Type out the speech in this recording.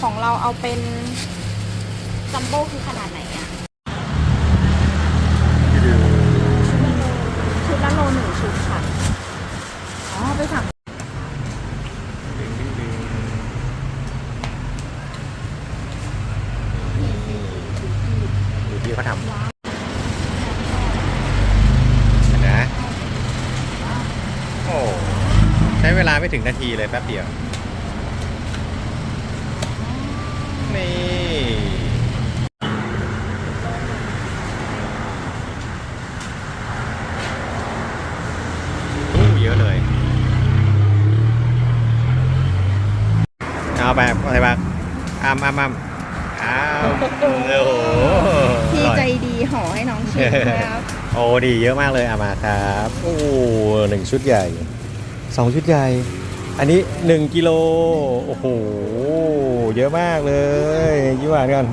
เราเอาเป็นจัมโบ้คือขนาดไหนอะชุดละโลหนึ่งชุดค่ะ อ๋อ ไปสั่งดูที่เขาทำนะ โอ้ ใช้เวลาไม่ถึงนาทีเลยแป๊บเดียว นี่อู้เยอะเลย เอาไปเอาไปบ้างอ้ามอ้ามอ้ามอ้าวโอ้โหพี่ใจดีห่อให้น้องชิมครับโอ้ดีเยอะมากเลยอามาครับ โอ้หนึ่งชุดใหญ่สองชุดใหญ่ อันนี้หนึ่งกิโลโอ้โหเยอะมากเลยยิ้มหวานกัน